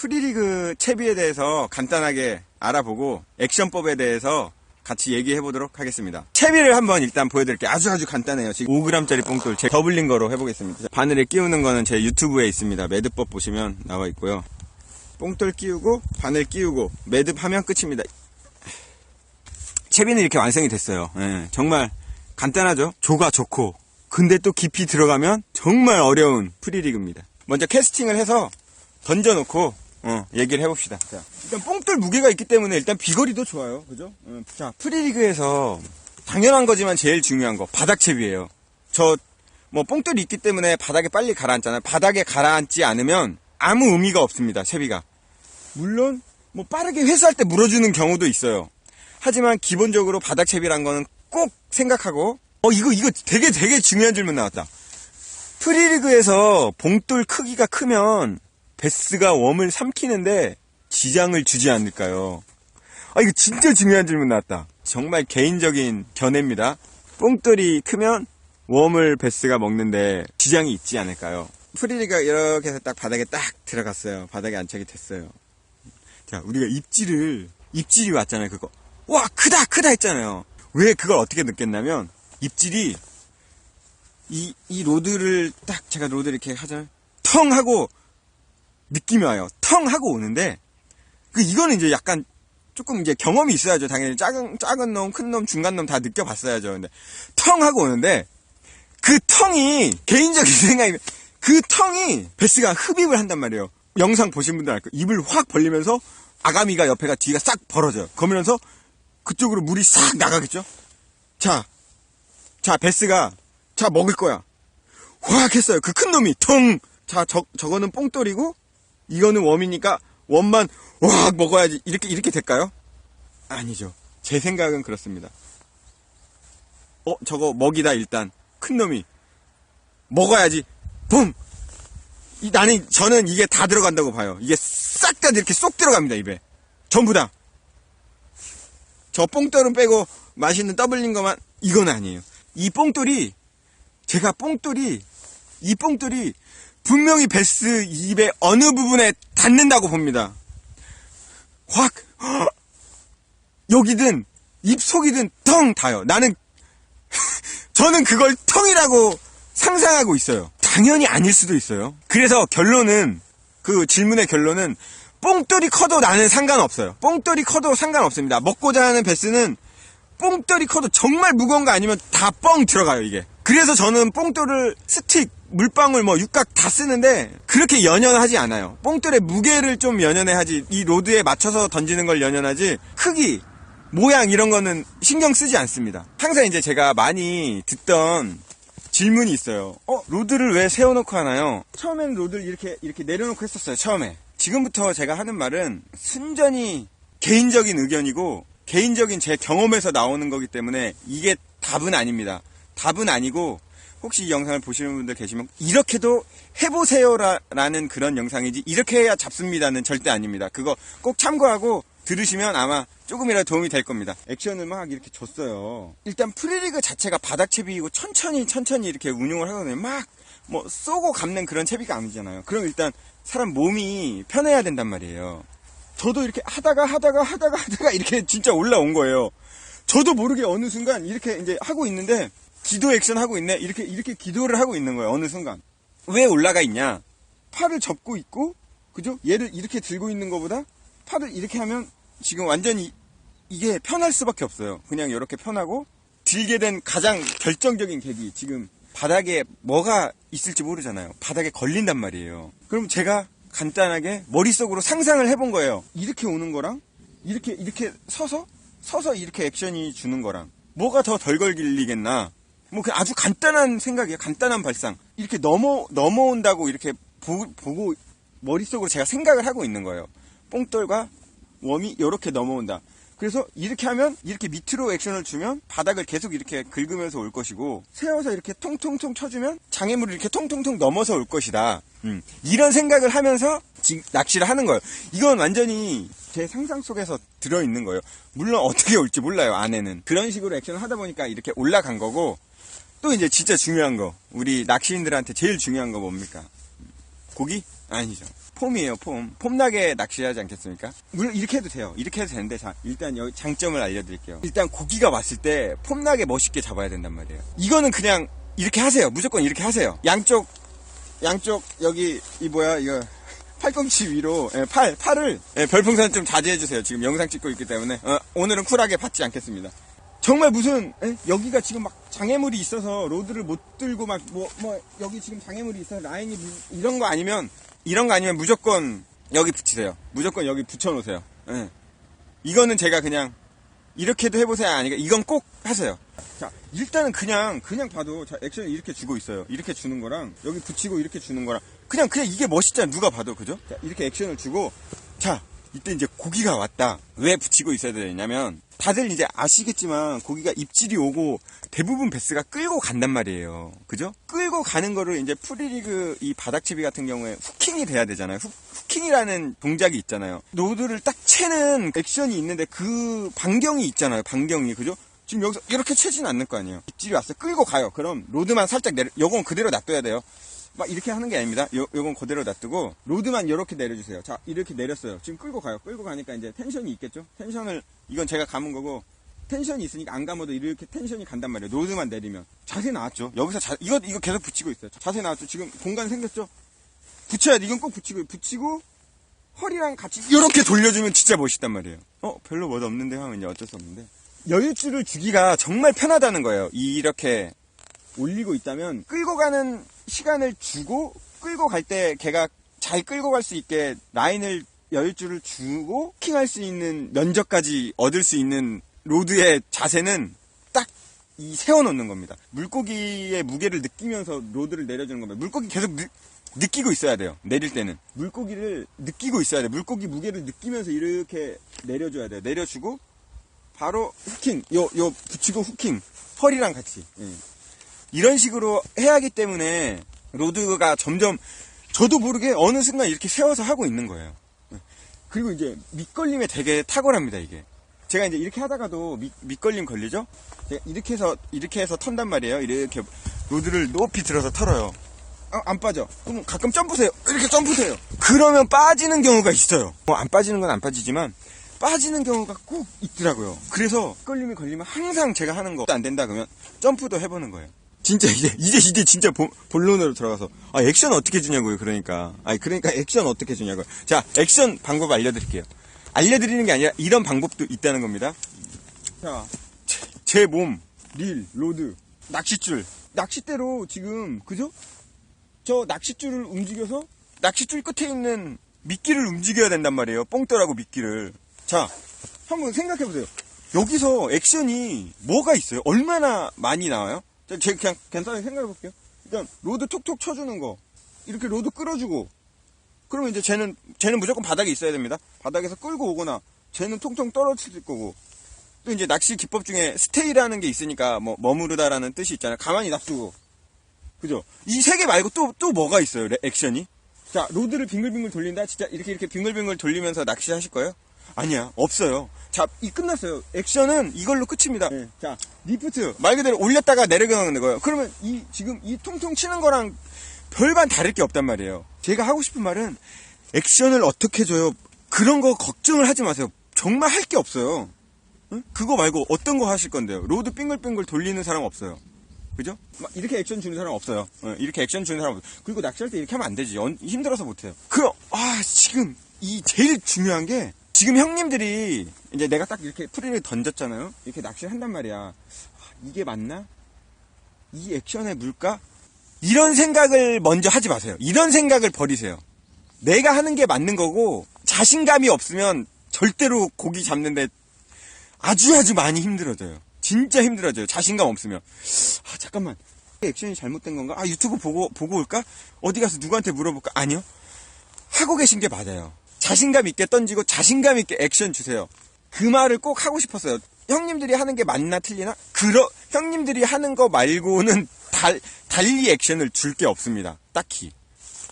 프리리그 채비에 대해서 간단하게 알아보고 액션법에 대해서 같이 얘기해 보도록 하겠습니다. 채비를 한번 일단 보여드릴게요. 아주 아주 간단해요. 지금 5g짜리 뽕돌 제 더블링 거로 해보겠습니다. 바늘에 끼우는 거는 제 유튜브에 있습니다. 매듭법 보시면 나와 있고요. 뽕돌 끼우고 바늘 끼우고 매듭하면 끝입니다. 채비는 이렇게 완성이 됐어요. 예, 정말 간단하죠? 조가 좋고 근데 또 깊이 들어가면 정말 어려운 프리리그입니다. 먼저 캐스팅을 해서 던져놓고 어, 얘기를 해봅시다. 자, 일단 뽕돌 무게가 있기 때문에 일단 비거리도 좋아요. 그죠? 어, 자, 프리리그에서 당연한 거지만 제일 중요한 거 바닥 채비예요. 저 뭐 뽕돌이 있기 때문에 바닥에 빨리 가라앉잖아요. 바닥에 가라앉지 않으면 아무 의미가 없습니다. 채비가. 물론 뭐 빠르게 회수할 때 물어주는 경우도 있어요. 하지만 기본적으로 바닥 채비란 거는 꼭 생각하고 어 이거 이거 되게 되게 중요한 질문 나왔다. 프리리그에서 봉돌 크기가 크면 베스가 웜을 삼키는데 지장을 주지 않을까요? 아 이거 진짜 중요한 질문 나왔다. 정말 개인적인 견해입니다. 뽕돌이 크면 웜을 베스가 먹는데 지장이 있지 않을까요? 프리리가 이렇게 해서 딱 바닥에 딱 들어갔어요. 바닥에 안착이 됐어요. 자, 우리가 입질을, 입질이 왔잖아요, 그거. 와, 크다, 크다 했잖아요. 왜 그걸 어떻게 느꼈냐면, 입질이, 이, 이 로드를 딱, 제가 로드를 이렇게 하잖아요. 텅 하고, 느낌이 와요. 텅 하고 오는데, 그, 이거는 이제 약간, 조금 이제 경험이 있어야죠. 당연히 작은, 작은 놈, 큰 놈, 중간 놈 다 느껴봤어야죠. 근데, 텅 하고 오는데, 그 텅이, 개인적인 생각이, 그 텅이, 베스가 흡입을 한단 말이에요. 영상 보신 분들 알 거예요. 입을 확 벌리면서, 아가미가 옆에가 뒤가 싹 벌어져요. 그러면서, 그쪽으로 물이 싹 나가겠죠? 자, 자, 베스가, 자, 먹을 거야. 확 했어요. 그 큰 놈이, 텅! 자, 저, 저거는 뽕돌이고, 이거는 웜이니까, 웜만, 확 먹어야지. 이렇게, 이렇게 될까요? 아니죠. 제 생각은 그렇습니다. 어, 저거 먹이다, 일단. 큰 놈이. 먹어야지. 붐! 이, 나는, 저는 이게 다 들어간다고 봐요. 이게 싹 다 이렇게 쏙 들어갑니다, 입에. 전부 다. 저 뽕돌은 빼고 맛있는 더블린 것만, 이건 아니에요. 이 뽕돌이, 제가 뽕돌이, 이 뽕돌이 분명히 베스 입의 어느 부분에 닿는다고 봅니다. 확, 헉! 여기든, 입 속이든 텅 닿아요. 나는, 저는 그걸 텅이라고 상상하고 있어요. 당연히 아닐 수도 있어요. 그래서 결론은, 그 질문의 결론은, 뽕돌이 커도 나는 상관없어요. 뽕돌이 커도 상관없습니다. 먹고자 하는 베스는 뽕돌이 커도 정말 무거운 거 아니면 다 뻥 들어가요, 이게. 그래서 저는 뽕돌을 스틱, 물방울, 뭐 육각 다 쓰는데 그렇게 연연하지 않아요. 뽕돌의 무게를 좀 연연해 하지 이 로드에 맞춰서 던지는 걸 연연하지 크기, 모양 이런 거는 신경 쓰지 않습니다. 항상 이제 제가 많이 듣던 질문이 있어요. 어, 로드를 왜 세워놓고 하나요? 처음에는 로드를 이렇게, 이렇게 내려놓고 했었어요, 처음에. 지금부터 제가 하는 말은 순전히 개인적인 의견이고, 개인적인 제 경험에서 나오는 거기 때문에 이게 답은 아닙니다. 답은 아니고, 혹시 이 영상을 보시는 분들 계시면, 이렇게도 해보세요라는 그런 영상이지, 이렇게 해야 잡습니다는 절대 아닙니다. 그거 꼭 참고하고 들으시면 아마 조금이라도 도움이 될 겁니다. 액션을 막 이렇게 줬어요. 일단 프리리그 자체가 바닥 채비이고 천천히 천천히 이렇게 운용을 하거든요. 막 뭐 쏘고 감는 그런 채비가 아니잖아요. 그럼 일단 사람 몸이 편해야 된단 말이에요. 저도 이렇게 하다가 하다가 하다가 하다가 이렇게 진짜 올라온 거예요. 저도 모르게 어느 순간 이렇게 이제 하고 있는데 기도 액션 하고 있네. 이렇게 이렇게 기도를 하고 있는 거예요. 어느 순간. 왜 올라가 있냐? 팔을 접고 있고 그죠? 얘를 이렇게 들고 있는 것보다 팔을 이렇게 하면 지금 완전히 이게 편할 수밖에 없어요. 그냥 이렇게 편하고 들게 된 가장 결정적인 계기 지금 바닥에 뭐가 있을지 모르잖아요. 바닥에 걸린단 말이에요. 그럼 제가 간단하게 머릿속으로 상상을 해본 거예요. 이렇게 오는 거랑 이렇게 이렇게 서서 서서 이렇게 액션이 주는 거랑 뭐가 더 덜 걸리겠나? 뭐 그 아주 간단한 생각이에요. 간단한 발상. 이렇게 넘어 넘어온다고 이렇게 보, 보고 머릿속으로 제가 생각을 하고 있는 거예요. 뽕돌과 웜이 이렇게 넘어온다. 그래서 이렇게 하면 이렇게 밑으로 액션을 주면 바닥을 계속 이렇게 긁으면서 올 것이고 세워서 이렇게 통통통 쳐주면 장애물을 이렇게 통통통 넘어서 올 것이다. 음, 이런 생각을 하면서 지- 낚시를 하는 거예요. 이건 완전히 제 상상 속에서 들어있는 거예요. 물론 어떻게 올지 몰라요, 안에는. 그런 식으로 액션을 하다 보니까 이렇게 올라간 거고 또 이제 진짜 중요한 거 우리 낚시인들한테 제일 중요한 거 뭡니까? 고기? 아니죠. 폼이에요, 폼. 폼나게 낚시하지 않겠습니까? 물론 이렇게 해도 돼요. 이렇게 해도 되는데, 자, 일단 여기 장점을 알려드릴게요. 일단 고기가 왔을 때 폼나게 멋있게 잡아야 된단 말이에요. 이거는 그냥 이렇게 하세요. 무조건 이렇게 하세요. 양쪽, 양쪽, 여기, 이 뭐야, 이거. 팔꿈치 위로, 예, 팔, 팔을, 예, 별풍선 좀 자제해 주세요. 지금 영상 찍고 있기 때문에. 어, 오늘은 쿨하게 받지 않겠습니다. 정말 무슨 에? 여기가 지금 막 장애물이 있어서 로드를 못 들고 막 뭐뭐 여기 지금 장애물이 있어 라인이 무- 이런 거 아니면 이런 거 아니면 무조건 여기 붙이세요. 무조건 여기 붙여 놓으세요. 예. 이거는 제가 그냥 이렇게도 해보세요 아니까 이건 꼭 하세요. 자 일단은 그냥 그냥 봐도 자 액션을 이렇게 주고 있어요. 이렇게 주는 거랑 여기 붙이고 이렇게 주는 거랑 그냥 그냥 이게 멋있잖아 누가 봐도 그죠? 자, 이렇게 액션을 주고 자 이때 이제 고기가 왔다. 왜 붙이고 있어야 되냐면 다들 이제 아시겠지만 고기가 입질이 오고 대부분 베스가 끌고 간단 말이에요. 그죠? 끌고 가는 거를 이제 프리리그 이 바닥채비 같은 경우에 후킹이 돼야 되잖아요. 후, 후킹이라는 동작이 있잖아요. 로드를 딱 채는 액션이 있는데 그 반경이 있잖아요. 반경이. 그죠? 지금 여기서 이렇게 채진 않는 거 아니에요. 입질이 왔어요. 끌고 가요. 그럼 로드만 살짝 내려, 요건 그대로 놔둬야 돼요. 막 이렇게 하는 게 아닙니다. 요, 요건 그대로 놔두고 로드만 이렇게 내려주세요. 자 이렇게 내렸어요. 지금 끌고 가요. 끌고 가니까 이제 텐션이 있겠죠. 텐션을 이건 제가 감은 거고 텐션이 있으니까 안 감아도 이렇게 텐션이 간단 말이에요. 로드만 내리면 자세 나왔죠. 여기서 자 이거 이거 계속 붙이고 있어요. 자세 나왔죠. 지금 공간 생겼죠. 붙여야 돼. 이건 꼭 붙이고 붙이고 허리랑 같이 이렇게 돌려주면 진짜 멋있단 말이에요. 어 별로 뭐도 없는데 하면 이제 어쩔 수 없는데 여유줄을 주기가 정말 편하다는 거예요. 이렇게 올리고 있다면 끌고 가는 시간을 주고 끌고 갈 때 걔가 잘 끌고 갈 수 있게 라인을 여유줄을 주고 킹할 수 있는 면적까지 얻을 수 있는 로드의 자세는 딱 이 세워놓는 겁니다. 물고기의 무게를 느끼면서 로드를 내려주는 겁니다. 물고기 계속 느, 느끼고 있어야 돼요. 내릴 때는 물고기를 느끼고 있어야 돼요. 물고기 무게를 느끼면서 이렇게 내려줘야 돼요. 내려주고 바로 후킹, 요, 요 붙이고 후킹, 펄이랑 같이. 예. 이런 식으로 해야 하기 때문에 로드가 점점 저도 모르게 어느 순간 이렇게 세워서 하고 있는 거예요. 예. 그리고 이제 밑걸림에 되게 탁월합니다, 이게. 제가 이제 이렇게 하다가도 밑, 밑걸림 걸리죠? 제가 이렇게 해서, 이렇게 해서 턴단 말이에요. 이렇게 로드를 높이 들어서 털어요. 아, 안 빠져. 그럼 가끔 점프세요. 이렇게 점프세요. 그러면 빠지는 경우가 있어요. 뭐 안 빠지는 건 안 빠지지만 빠지는 경우가 꼭 있더라고요. 그래서 끌림이 걸리면 항상 제가 하는 거 안 된다 그러면 점프도 해보는 거예요. 진짜 이제 이제 이제 진짜 본- 본론으로 들어가서 아 액션 어떻게 주냐고요. 그러니까 아니 그러니까 액션 어떻게 주냐고요. 자 액션 방법 알려드릴게요. 알려드리는 게 아니라 이런 방법도 있다는 겁니다. 자, 제 몸, 릴, 로드, 낚싯줄. 낚싯대로 지금, 그죠? 저 낚싯줄을 움직여서 낚싯줄 끝에 있는 미끼를 움직여야 된단 말이에요. 뽕돌하고 미끼를. 자, 한번 생각해 보세요. 여기서 액션이 뭐가 있어요? 얼마나 많이 나와요? 자, 제가 그냥 간단하게 생각해 볼게요. 일단, 로드 톡톡 쳐주는 거. 이렇게 로드 끌어주고. 그러면 이제 쟤는, 쟤는 무조건 바닥에 있어야 됩니다. 바닥에서 끌고 오거나, 쟤는 통통 떨어질 거고. 또 이제 낚시 기법 중에 스테이라는 게 있으니까 뭐 머무르다라는 뜻이 있잖아요. 가만히 놔두고. 그죠? 이 세 개 말고 또, 또 뭐가 있어요, 레- 액션이? 자, 로드를 빙글빙글 돌린다? 진짜 이렇게 이렇게 빙글빙글 돌리면서 낚시 하실 거예요? 아니야, 없어요. 자, 이 끝났어요. 액션은 이걸로 끝입니다. 네, 자, 리프트. 말 그대로 올렸다가 내려가는 거예요. 그러면 이, 지금 이 통통 치는 거랑 별반 다를 게 없단 말이에요. 제가 하고 싶은 말은 액션을 어떻게 줘요? 그런 거 걱정을 하지 마세요. 정말 할 게 없어요. 응? 그거 말고 어떤 거 하실 건데요? 로드 빙글빙글 돌리는 사람 없어요. 그죠? 막 이렇게 액션 주는 사람 없어요. 어, 이렇게 액션 주는 사람 없어요. 그리고 낚시할 때 이렇게 하면 안 되지. 언- 힘들어서 못해요. 그, 아, 지금, 이 제일 중요한 게, 지금 형님들이, 이제 내가 딱 이렇게 프리를 던졌잖아요? 이렇게 낚시를 한단 말이야. 아, 이게 맞나? 이 액션의 물까? 이런 생각을 먼저 하지 마세요. 이런 생각을 버리세요. 내가 하는 게 맞는 거고, 자신감이 없으면 절대로 고기 잡는데 아주 아주 많이 힘들어져요. 진짜 힘들어져요. 자신감 없으면. 아, 잠깐만. 액션이 잘못된 건가? 아, 유튜브 보고, 보고 올까? 어디 가서 누구한테 물어볼까? 아니요. 하고 계신 게 맞아요. 자신감 있게 던지고 자신감 있게 액션 주세요. 그 말을 꼭 하고 싶었어요. 형님들이 하는 게 맞나 틀리나? 그러, 형님들이 하는 거 말고는 달, 달리 액션을 줄 게 없습니다. 딱히.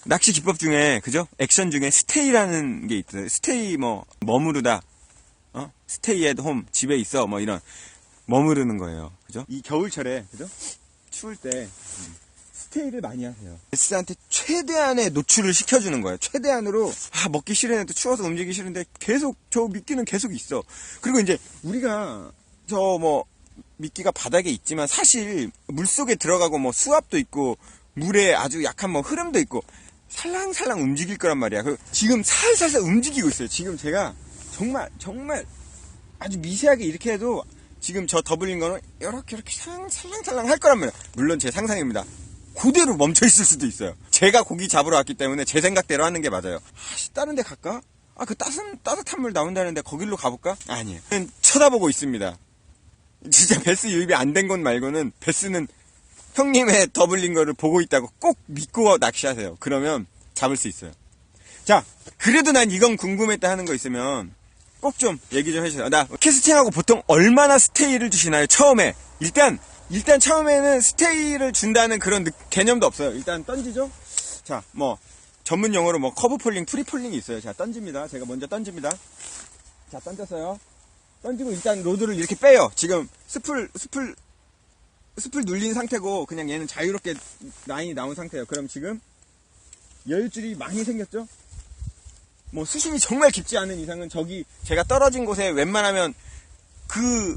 낚시 기법 중에, 그죠? 액션 중에 스테이라는 게 있어요. 스테이 뭐, 머무르다. 어? 스테이 앳 홈, 집에 있어. 뭐 이런. 머무르는 거예요. 그죠? 이 겨울철에, 그죠? 추울 때, 음, 스테이를 많이 하세요. 베스한테 최대한의 노출을 시켜주는 거예요. 최대한으로 아 먹기 싫은데 추워서 움직이기 싫은데 계속 저 미끼는 계속 있어. 그리고 이제 우리가 저 뭐 미끼가 바닥에 있지만 사실 물 속에 들어가고 뭐 수압도 있고 물에 아주 약한 뭐 흐름도 있고 살랑살랑 움직일 거란 말이야. 그 지금 살살살 움직이고 있어요. 지금 제가 정말 정말 아주 미세하게 이렇게 해도 지금 저 더블린 거는 이렇게 이렇게 상- 살랑살랑 할 거란 말이야. 물론 제 상상입니다. 그대로 멈춰 있을 수도 있어요. 제가 고기 잡으러 왔기 때문에 제 생각대로 하는 게 맞아요. 아씨 다른 데 갈까? 아 그 따뜻한 따뜻한 물 나온다는데 거길로 가볼까? 아니에요. 쳐다보고 있습니다. 진짜 베스 유입이 안된것 말고는 베스는 형님의 더블린 거를 보고 있다고 꼭 믿고 낚시하세요. 그러면 잡을 수 있어요. 자, 그래도 난 이건 궁금했다 하는 거 있으면 꼭 좀 얘기 좀 해주세요. 나 캐스팅하고 보통 얼마나 스테이를 주시나요? 처음에 일단 일단 처음에는 스테이를 준다는 그런 느- 개념도 없어요. 일단 던지죠. 자, 뭐 전문 용어로 뭐 커브 폴링, 프리 폴링이 있어요. 자, 던집니다. 제가 먼저 던집니다. 자, 던졌어요. 던지고 일단 로드를 이렇게 빼요. 지금 스풀 스풀 스풀 눌린 상태고 그냥 얘는 자유롭게 라인이 나온 상태예요. 그럼 지금 여유줄이 많이 생겼죠? 뭐 수심이 정말 깊지 않은 이상은 저기 제가 떨어진 곳에 웬만하면 그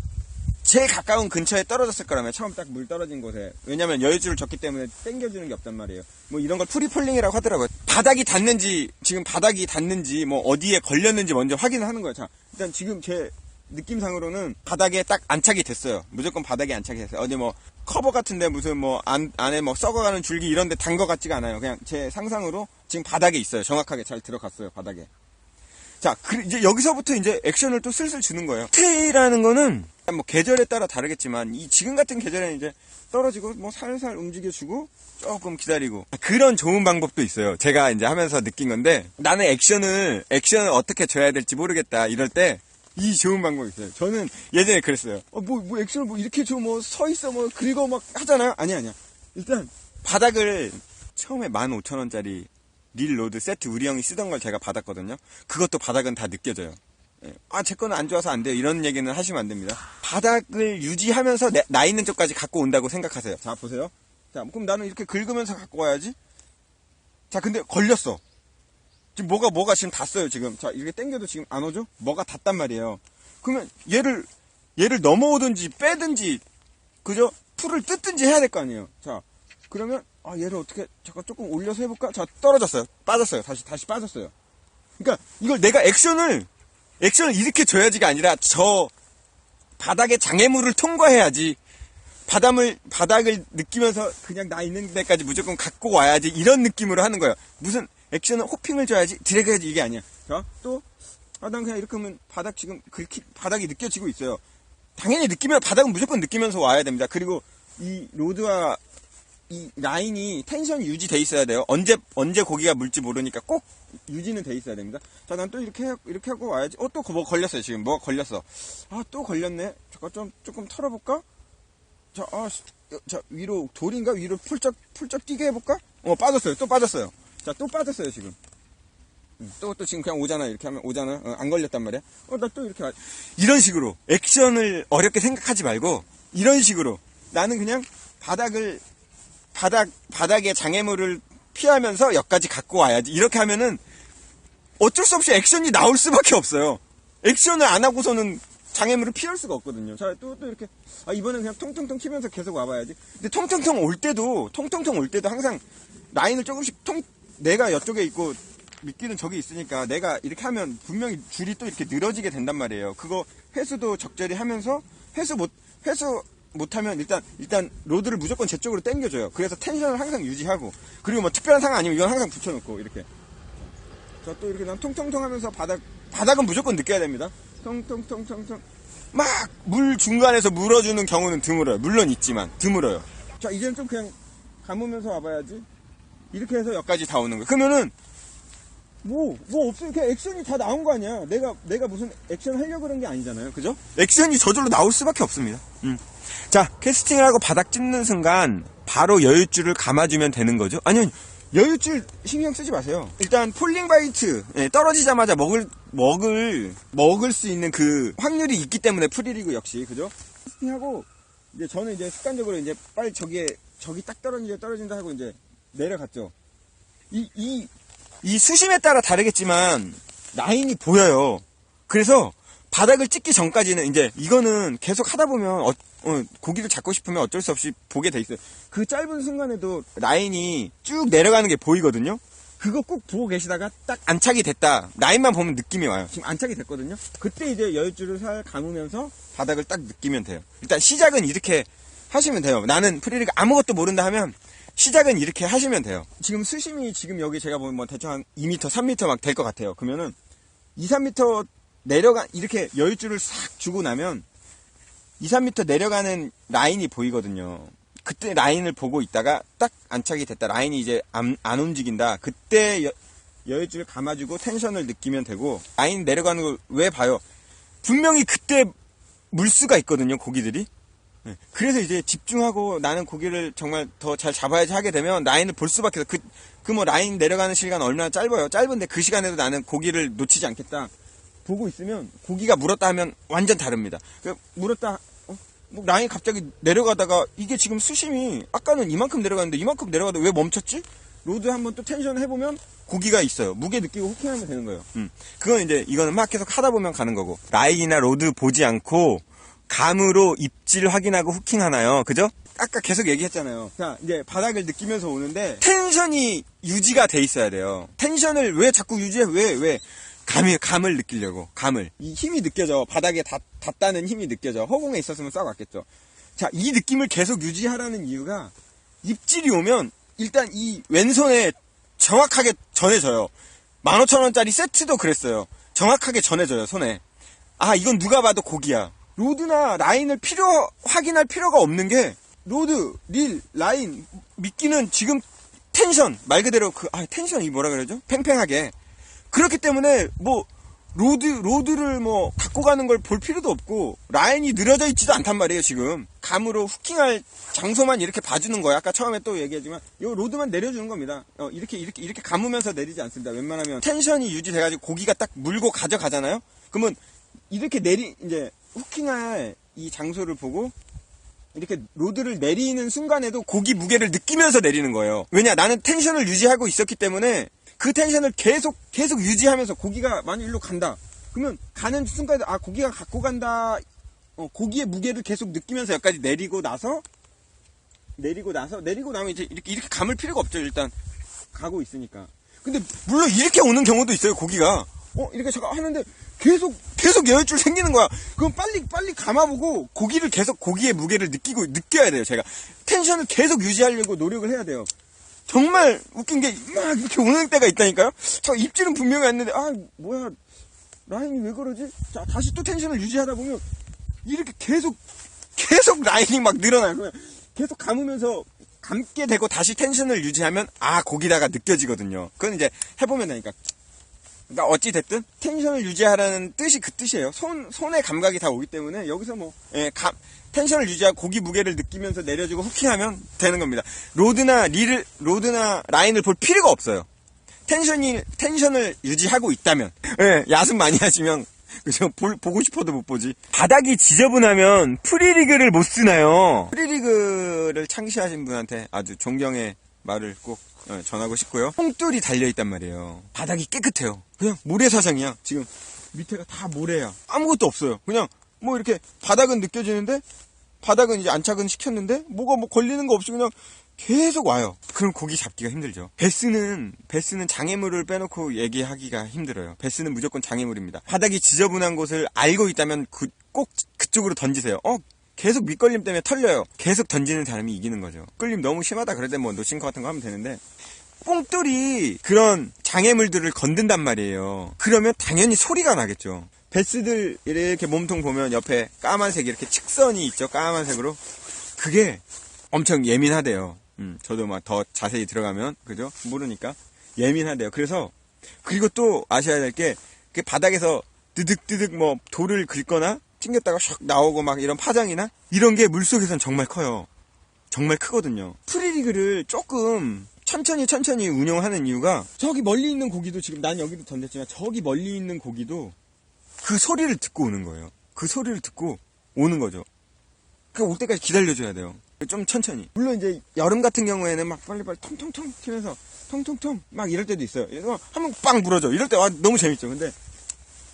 제일 가까운 근처에 떨어졌을 거라면 처음 딱 물 떨어진 곳에. 왜냐면 여유줄을 줬기 때문에 당겨주는 게 없단 말이에요. 뭐 이런 걸 프리폴링이라고 하더라고요. 바닥이 닿는지 지금 바닥이 닿는지 뭐 어디에 걸렸는지 먼저 확인을 하는 거예요. 자 일단 지금 제 느낌상으로는 바닥에 딱 안착이 됐어요. 무조건 바닥에 안착이 됐어요. 어디 뭐 커버 같은데 무슨 뭐 안, 안에 뭐 썩어가는 줄기 이런 데 단 것 같지가 않아요. 그냥 제 상상으로 지금 바닥에 있어요. 정확하게 잘 들어갔어요 바닥에. 자, 그 이제 여기서부터 이제 액션을 또 슬슬 주는 거예요. 스테이라는 거는 뭐 계절에 따라 다르겠지만 이 지금 같은 계절에는 이제 떨어지고 뭐 살살 움직여주고 조금 기다리고 그런 좋은 방법도 있어요. 제가 이제 하면서 느낀 건데 나는 액션을 액션을 어떻게 줘야 될지 모르겠다 이럴 때. 이 좋은 방법이 있어요. 저는 예전에 그랬어요. 어, 뭐, 뭐, 액션을 뭐, 이렇게 줘, 뭐, 서 있어, 뭐, 그리고 막 하잖아요? 아니야, 아니야. 일단, 바닥을 처음에 15,000원짜리 릴 로드 세트 우리 형이 쓰던 걸 제가 받았거든요. 그것도 바닥은 다 느껴져요. 예. 아, 제 거는 안 좋아서 안 돼요. 이런 얘기는 하시면 안 됩니다. 바닥을 유지하면서 내- 나 있는 쪽까지 갖고 온다고 생각하세요. 자, 보세요. 자, 그럼 나는 이렇게 긁으면서 갖고 와야지. 자, 근데 걸렸어. 지금 뭐가, 뭐가 지금 닿았어요, 지금. 자, 이렇게 당겨도 지금 안 오죠? 뭐가 닿단 말이에요. 그러면 얘를, 얘를 넘어오든지 빼든지, 그죠? 풀을 뜯든지 해야 될 거 아니에요. 자, 그러면, 아, 얘를 어떻게, 잠깐 조금 올려서 해 볼까? 자, 떨어졌어요. 빠졌어요. 다시, 다시 빠졌어요. 그러니까, 이걸 내가 액션을, 액션을 이렇게 줘야지가 아니라, 저, 바닥에 장애물을 통과해야지, 바닥을, 바닥을 느끼면서 그냥 나 있는 데까지 무조건 갖고 와야지, 이런 느낌으로 하는 거예요. 무슨, 액션은 호핑을 줘야지, 드래그 해야지, 이게 아니야. 자, 또, 아, 난 그냥 이렇게 하면 바닥 지금, 긁히, 바닥이 느껴지고 있어요. 당연히 느끼면, 바닥은 무조건 느끼면서 와야 됩니다. 그리고, 이 로드와 이 라인이 텐션이 유지돼 있어야 돼요. 언제 언제 고기가 물지 모르니까 꼭 유지는 돼 있어야 됩니다. 자, 난 또 이렇게 해- 이렇게 하고 와야지. 어, 또 뭐 걸렸어요 지금. 뭐가 걸렸어. 아, 또 걸렸네. 잠깐 좀 조금 털어볼까? 자, 아, 자 위로 돌인가 위로 풀쩍 풀쩍 뛰게 해볼까? 어, 빠졌어요. 또 빠졌어요. 자, 또 빠졌어요 지금. 음, 또, 또 지금 그냥 오잖아. 이렇게 하면 오잖아. 어, 안 걸렸단 말이야. 어, 나 또 이렇게. 와- 이런 식으로. 액션을 어렵게 생각하지 말고, 이런 식으로. 나는 그냥 바닥을 바닥, 바닥에 장애물을 피하면서 여기까지 갖고 와야지. 이렇게 하면은 어쩔 수 없이 액션이 나올 수밖에 없어요. 액션을 안 하고서는 장애물을 피할 수가 없거든요. 자, 또, 또 이렇게. 아, 이번엔 그냥 통통통 키면서 계속 와봐야지. 근데 통통통 올 때도, 통통통 올 때도 항상 라인을 조금씩 통, 내가 이쪽에 있고 미끼는 저기 있으니까 내가 이렇게 하면 분명히 줄이 또 이렇게 늘어지게 된단 말이에요. 그거 회수도 적절히 하면서 회수 못, 회수 못하면 일단, 일단 로드를 무조건 제 쪽으로 당겨줘요. 그래서 텐션을 항상 유지하고. 그리고 뭐 특별한 상황 아니면 이건 항상 붙여놓고 이렇게. 자, 또 이렇게 난 통통통 하면서 바닥, 바닥은 무조건 느껴야 됩니다. 통통통통통. 막 물 중간에서 물어주는 경우는 드물어요. 물론 있지만 드물어요. 자, 이제는 좀 그냥 감으면서 와봐야지. 이렇게 해서 여기까지 다 오는 거예요. 그러면은 뭐, 뭐 없어요. 그냥 액션이 다 나온 거 아니야. 내가, 내가 무슨 액션 하려고 그런 게 아니잖아요. 그죠? 액션이 저절로 나올 수밖에 없습니다. 음. 자, 캐스팅을 하고 바닥 찝는 순간 바로 여유줄을 감아주면 되는 거죠? 아니요. 여유줄 신경 쓰지 마세요. 일단 폴링 바이트 예, 떨어지자마자 먹을 먹을 먹을 수 있는 그 확률이 있기 때문에 프리리그 역시 그죠? 캐스팅하고 이제 저는 이제 습관적으로 이제 빨리 저기에 저기 딱 떨어진다 떨어진다 하고 이제 내려갔죠. 이, 이, 이 수심에 따라 다르겠지만 라인이 보여요. 그래서 바닥을 찍기 전까지는 이제 이거는 계속 하다 보면 어, 어, 고기를 잡고 싶으면 어쩔 수 없이 보게 돼 있어요. 그 짧은 순간에도 라인이 쭉 내려가는 게 보이거든요. 그거 꼭 보고 계시다가 딱 안착이 됐다. 라인만 보면 느낌이 와요. 지금 안착이 됐거든요. 그때 이제 여유줄을 살 감으면서 바닥을 딱 느끼면 돼요. 일단 시작은 이렇게 하시면 돼요. 나는 프리리가 아무것도 모른다 하면 시작은 이렇게 하시면 돼요. 지금 수심이 지금 여기 제가 보면 뭐 대충 한 2m, 3m 막 될 것 같아요. 그러면은 2, 3m 내려가 이렇게 여유줄을 싹 주고 나면 2, 3m 내려가는 라인이 보이거든요. 그때 라인을 보고 있다가 딱 안착이 됐다. 라인이 이제 안, 안 움직인다. 그때 여, 여유줄 감아주고 텐션을 느끼면 되고 라인 내려가는 걸 왜 봐요? 분명히 그때 물수가 있거든요. 고기들이. 네. 그래서 이제 집중하고 나는 고기를 정말 더 잘 잡아야지 하게 되면 라인을 볼 수밖에 없어. 그, 그 뭐 라인 내려가는 시간 얼마나 짧아요. 짧은데 그 시간에도 나는 고기를 놓치지 않겠다. 보고 있으면 고기가 물었다 하면 완전 다릅니다. 그 물었다 어? 뭐 라인 갑자기 내려가다가 이게 지금 수심이 아까는 이만큼 내려갔는데 이만큼 내려가다 왜 멈췄지? 로드 한번 또 텐션 해보면 고기가 있어요. 무게 느끼고 후킹하면 되는 거예요. 음. 그건 이제 이거는 막 계속 하다 보면 가는 거고 라인이나 로드 보지 않고 감으로 입질 확인하고 후킹 하나요. 그죠? 아까 계속 얘기했잖아요. 자, 이제 바닥을 느끼면서 오는데 텐션이 유지가 돼 있어야 돼요. 텐션을 왜 자꾸 유지해? 왜, 왜? 감이, 감을 느끼려고. 감을. 이 힘이 느껴져. 바닥에 닿, 닿다는 힘이 느껴져. 허공에 있었으면 쏴갔겠죠. 자, 이 느낌을 계속 유지하라는 이유가 입질이 오면 일단 이 왼손에 정확하게 전해져요. 15,000원짜리 세트도 그랬어요. 정확하게 전해져요, 손에. 아, 이건 누가 봐도 고기야. 로드나 라인을 필요, 확인할 필요가 없는 게, 로드, 릴, 라인, 미끼는 지금 텐션, 말 그대로 그, 아, 텐션이 뭐라 그러죠? 팽팽하게. 그렇기 때문에, 뭐, 로드, 로드를 뭐, 갖고 가는 걸 볼 필요도 없고, 라인이 늘어져 있지도 않단 말이에요, 지금. 감으로 후킹할 장소만 이렇게 봐주는 거야. 아까 처음에 또 얘기했지만, 요 로드만 내려주는 겁니다. 어, 이렇게, 이렇게, 이렇게 감으면서 내리지 않습니다. 웬만하면 텐션이 유지돼가지고 고기가 딱 물고 가져가잖아요? 그러면, 이렇게 내리, 이제, 후킹할 이 장소를 보고, 이렇게 로드를 내리는 순간에도 고기 무게를 느끼면서 내리는 거예요. 왜냐, 나는 텐션을 유지하고 있었기 때문에 그 텐션을 계속, 계속 유지하면서 고기가 만약 일로 간다. 그러면 가는 순간에, 아, 고기가 갖고 간다. 어, 고기의 무게를 계속 느끼면서 여기까지 내리고 나서, 내리고 나서, 내리고 나면 이제 이렇게, 이렇게 감을 필요가 없죠, 일단. 가고 있으니까. 근데, 물론 이렇게 오는 경우도 있어요, 고기가. 어, 이렇게 잠깐 하는데, 계속, 계속 여유줄 생기는 거야. 그럼 빨리, 빨리 감아보고, 고기를 계속, 고기의 무게를 느끼고, 느껴야 돼요, 제가. 텐션을 계속 유지하려고 노력을 해야 돼요. 정말 웃긴 게, 막 이렇게 오는 때가 있다니까요? 저 입질은 분명히 왔는데, 아, 뭐야, 라인이 왜 그러지? 자, 다시 또 텐션을 유지하다 보면, 이렇게 계속, 계속 라인이 막 늘어나요. 그냥 계속 감으면서, 감게 되고 다시 텐션을 유지하면, 아, 고기다가 느껴지거든요. 그건 이제 해보면 되니까. 그러니까 어찌 됐든 텐션을 유지하라는 뜻이 그 뜻이에요. 손, 손의 감각이 다 오기 때문에 여기서 뭐, 예, 감, 텐션을 유지하고 고기 무게를 느끼면서 내려주고 후킹하면 되는 겁니다. 로드나 릴을, 로드나 라인을 볼 필요가 없어요. 텐션이, 텐션을 유지하고 있다면, 예, 야습 많이 하시면, 그죠? 볼, 보고 싶어도 못 보지. 바닥이 지저분하면 프리리그를 못 쓰나요? 프리리그를 창시하신 분한테 아주 존경의 말을 꼭 어, 전하고 싶고요. 뽕돌이 달려있단 말이에요. 바닥이 깨끗해요. 그냥 모래사장이야. 지금 밑에가 다 모래야. 아무것도 없어요. 그냥 뭐 이렇게 바닥은 느껴지는데 바닥은 이제 안착은 시켰는데 뭐가 뭐 걸리는 거 없이 그냥 계속 와요. 그럼 고기 잡기가 힘들죠. 베스는 베스는 장애물을 빼놓고 얘기하기가 힘들어요. 베스는 무조건 장애물입니다. 바닥이 지저분한 곳을 알고 있다면 그, 꼭 그쪽으로 던지세요. 어 계속 밑걸림 때문에 털려요. 계속 던지는 사람이 이기는 거죠. 끌림 너무 심하다 그럴 때뭐 노싱커 같은 거 하면 되는데 뽕돌이 그런 장애물들을 건든단 말이에요. 그러면 당연히 소리가 나겠죠. 베스들 이렇게 몸통 보면 옆에 까만색 이렇게 측선이 있죠. 까만색으로. 그게 엄청 예민하대요. 음, 저도 막 더 자세히 들어가면 그죠? 모르니까 예민하대요. 그래서 그리고 또 아셔야 될게그 바닥에서 드득드득 뭐 돌을 긁거나 튕겼다가 샥 나오고 막 이런 파장이나 이런 게 물속에선 정말 커요. 정말 크거든요. 프리리그를 조금 천천히 천천히 운영하는 이유가 저기 멀리 있는 고기도 지금 난 여기도 던졌지만 저기 멀리 있는 고기도 그 소리를 듣고 오는 거예요. 그 소리를 듣고 오는 거죠. 그올 때까지 기다려줘야 돼요. 좀 천천히. 물론 이제 여름 같은 경우에는 막 빨리빨리 통통통 튀면서 통통통 막 이럴 때도 있어요. 이거 한번 빵 부러져. 이럴 때 와, 너무 재밌죠. 근데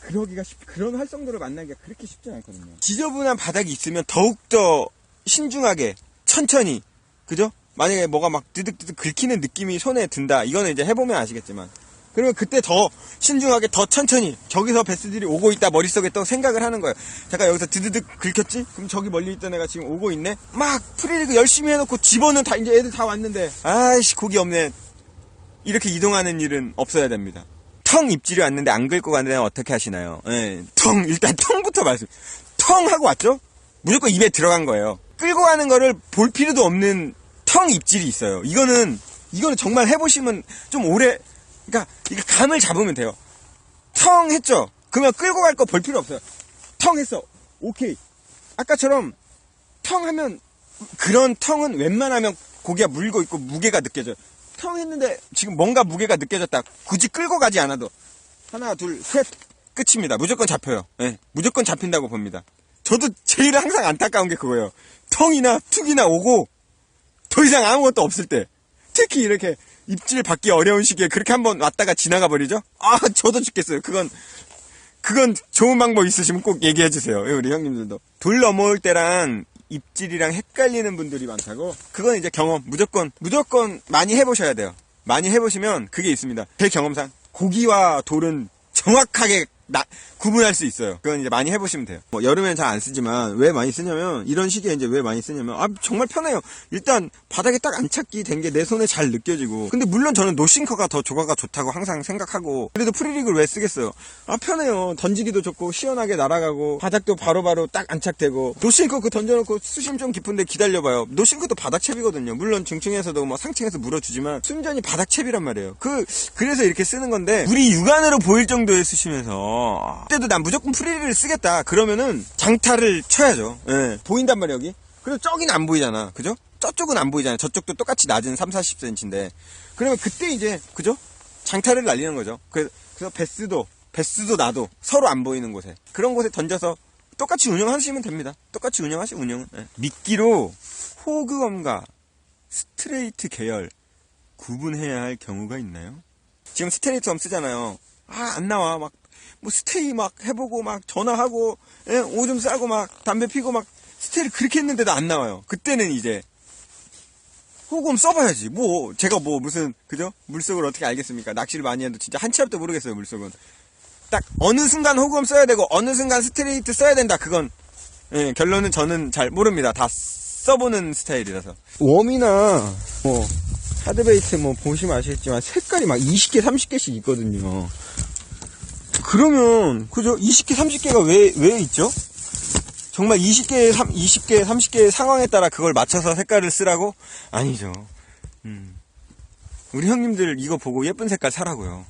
그러기가 쉽, 그런 활성도를 만나기가 그렇게 쉽지 않거든요. 지저분한 바닥이 있으면 더욱더 신중하게 천천히 그죠? 만약에 뭐가 막 드득드득 긁히는 느낌이 손에 든다. 이거는 이제 해보면 아시겠지만. 그러면 그때 더 신중하게 더 천천히 저기서 베스들이 오고 있다 머릿속에 또 생각을 하는 거예요. 잠깐 여기서 드드득 긁혔지? 그럼 저기 멀리 있던 애가 지금 오고 있네? 막 프리리그 열심히 해놓고 집어는 다 이제 애들 다 왔는데 아이씨 고기 없네. 이렇게 이동하는 일은 없어야 됩니다. 텅 입질이 왔는데 안 긁고 갔는데 어떻게 하시나요? 예, 텅 일단 텅부터 말씀. 텅 하고 왔죠? 무조건 입에 들어간 거예요. 끌고 가는 거를 볼 필요도 없는 텅 입질이 있어요. 이거는 이거는 정말 해보시면 좀 오래 그러니까 이거 감을 잡으면 돼요. 텅 했죠? 그러면 끌고 갈 거 볼 필요 없어요. 텅 했어. 오케이. 아까처럼 텅 하면 그런 텅은 웬만하면 고기가 물고 있고 무게가 느껴져요. 텅 했는데 지금 뭔가 무게가 느껴졌다. 굳이 끌고 가지 않아도 하나, 둘, 셋 끝입니다. 무조건 잡혀요. 예, 무조건 잡힌다고 봅니다. 저도 제일 항상 안타까운 게 그거예요. 텅이나 툭이나 오고 더 이상 아무것도 없을 때 특히 이렇게 입질 받기 어려운 시기에 그렇게 한번 왔다가 지나가 버리죠? 아 저도 죽겠어요. 그건 그건 좋은 방법 있으시면 꼭 얘기해 주세요. 예, 우리 형님들도 돌 넘어올 때랑 입질이랑 헷갈리는 분들이 많다고. 그건 이제 경험 무조건 무조건 많이 해보셔야 돼요. 많이 해보시면 그게 있습니다. 제 경험상 고기와 돌은 정확하게 나- 구분할 수 있어요. 그건 이제 많이 해보시면 돼요. 뭐 여름엔 잘 안 쓰지만 왜 많이 쓰냐면 이런 시기에 이제 왜 많이 쓰냐면 아 정말 편해요. 일단 바닥에 딱 안착기 된 게 내 손에 잘 느껴지고 근데 물론 저는 노싱커가 더 조과가 좋다고 항상 생각하고 그래도 프리릭을 왜 쓰겠어요? 아 편해요. 던지기도 좋고 시원하게 날아가고 바닥도 바로바로 딱 안착되고 노싱커 그 던져놓고 수심 좀 깊은데 기다려봐요. 노싱커도 바닥채비거든요. 물론 중층에서도 뭐 상층에서 물어주지만 순전히 바닥채비란 말이에요. 그 그래서 이렇게 쓰는 건데 우리 육안으로 보일 정도에 쓰시면서 그때도 난 무조건 프리릭을 쓰겠다. 그러면은 장타를 쳐야죠. 예, 보인단 말이야 여기. 그리고 저기는 안 보이잖아. 그죠? 저쪽은 안 보이잖아요. 저쪽도 똑같이 낮은 3, 40cm인데. 그러면 그때 이제, 그죠? 장타를 날리는 거죠. 그- 그래서 베스도, 베스도 나도 서로 안 보이는 곳에. 그런 곳에 던져서 똑같이 운영하시면 됩니다. 똑같이 운영하시면 운영은. 예. 미끼로 호그엄과 스트레이트 계열 구분해야 할 경우가 있나요? 지금 스트레이트 엄 쓰잖아요. 아, 안 나와. 막, 뭐 스테이 막 해보고 막 전화하고, 예, 오줌 싸고 막 담배 피고 막 스테이를 그렇게 했는데도 안 나와요. 그때는 이제 호금 써봐야지. 뭐 제가 뭐 무슨 그죠? 물속을 어떻게 알겠습니까? 낚시를 많이 해도 진짜 한치 앞도 모르겠어요. 물속은 딱 어느 순간 호금 써야 되고 어느 순간 스트레이트 써야 된다. 그건 예, 결론은 저는 잘 모릅니다. 다 써보는 스타일이라서 웜이나 뭐 하드베이트 뭐 보시면 아시겠지만 색깔이 막 20개 30개씩 있거든요. 그러면 그죠? 20개 30개가 왜 왜 있죠? 정말 20개, 3, 20개, 30개 상황에 따라 그걸 맞춰서 색깔을 쓰라고? 아니죠. 음. 우리 형님들 이거 보고 예쁜 색깔 사라고요.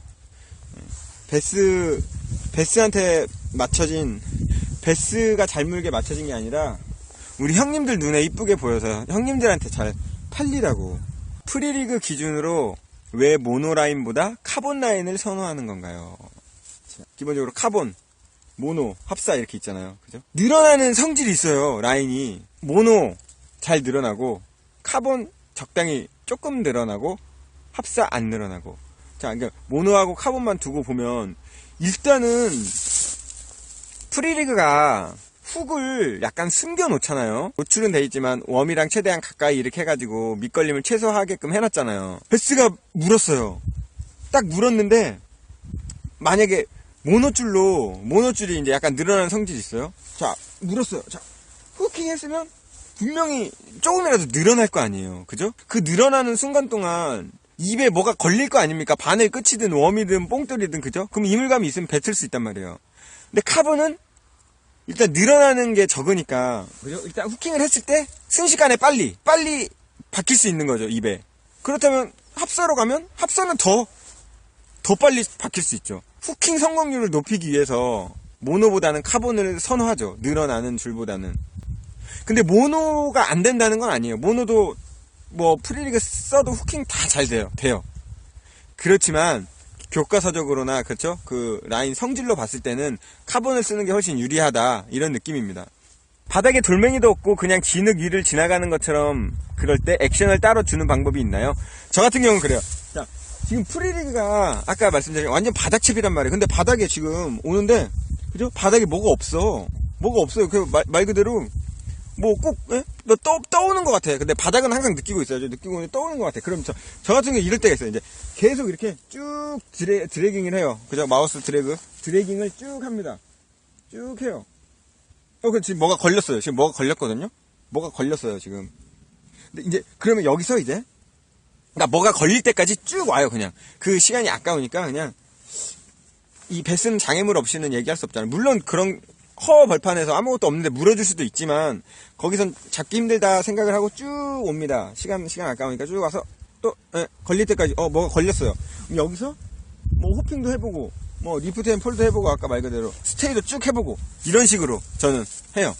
베스, 베스한테 맞춰진, 베스가 잘 물게 맞춰진 게 아니라, 우리 형님들 눈에 이쁘게 보여서 형님들한테 잘 팔리라고. 프리리그 기준으로 왜 모노라인보다 카본 라인을 선호하는 건가요? 자, 기본적으로 카본, 모노, 합사 이렇게 있잖아요. 그죠? 늘어나는 성질이 있어요. 라인이. 모노 잘 늘어나고 카본 적당히 조금 늘어나고 합사 안 늘어나고. 자, 그러니까 모노하고 카본만 두고 보면 일단은 프리리그가 훅을 약간 숨겨 놓잖아요. 노출은 돼 있지만 웜이랑 최대한 가까이 이렇게 해가지고 밑걸림을 최소화하게끔 해놨잖아요. 베스가 물었어요. 딱 물었는데 만약에 모노줄로 모노줄이 이제 약간 늘어나는 성질이 있어요. 자 물었어요. 자 후킹 했으면 분명히 조금이라도 늘어날 거 아니에요. 그죠? 그 늘어나는 순간 동안 입에 뭐가 걸릴 거 아닙니까? 바늘 끝이든 웜이든 뽕돌이든 그죠? 그럼 이물감이 있으면 뱉을 수 있단 말이에요. 근데 카본은 일단 늘어나는 게 적으니까 그죠? 일단 후킹을 했을 때 순식간에 빨리 빨리 바뀔 수 있는 거죠 입에. 그렇다면 합사로 가면 합사는 더더 빨리 바뀔 수 있죠. 후킹 성공률을 높이기 위해서 모노보다는 카본을 선호하죠. 늘어나는 줄보다는. 근데 모노가 안 된다는 건 아니에요. 모노도 뭐 프리리그 써도 후킹 다 잘 돼요. 돼요. 그렇지만 교과서적으로나 그렇죠? 그 라인 성질로 봤을 때는 카본을 쓰는 게 훨씬 유리하다 이런 느낌입니다. 바닥에 돌멩이도 없고 그냥 진흙 위를 지나가는 것처럼 그럴 때 액션을 따로 주는 방법이 있나요? 저 같은 경우는 그래요. 자, 지금 프리리그가 아까 말씀드린 완전 바닥칩이란 말이에요. 근데 바닥에 지금 오는데 그죠? 바닥에 뭐가 없어. 뭐가 없어요. 그 말 그대로 뭐 꼭, 예? 뭐 떠, 떠오는 것 같아. 근데 바닥은 항상 느끼고 있어요. 저 느끼고 있는데 떠오는 것 같아. 그럼 저, 저 같은 경우 이럴 때가 있어요. 이제 계속 이렇게 쭉 드래, 드래깅을 해요. 그죠? 마우스 드래그. 드래깅을 쭉 합니다. 쭉 해요. 어, 그 지금 뭐가 걸렸어요. 지금 뭐가 걸렸거든요? 뭐가 걸렸어요, 지금. 근데 이제, 그러면 여기서 이제, 그러니까 뭐가 걸릴 때까지 쭉 와요, 그냥. 그 시간이 아까우니까 그냥, 이 베스는 장애물 없이는 얘기할 수 없잖아요. 물론 그런 허 벌판에서 아무것도 없는데 물어줄 수도 있지만 거기선 잡기 힘들다 생각을 하고 쭉 옵니다. 시간 시간 아까우니까 쭉 와서 또 예, 걸릴 때까지 어 뭐가 걸렸어요. 여기서 뭐 호핑도 해보고 뭐 리프트 앤 폴도 해보고 아까 말 그대로 스테이도 쭉 해보고 이런 식으로 저는 해요.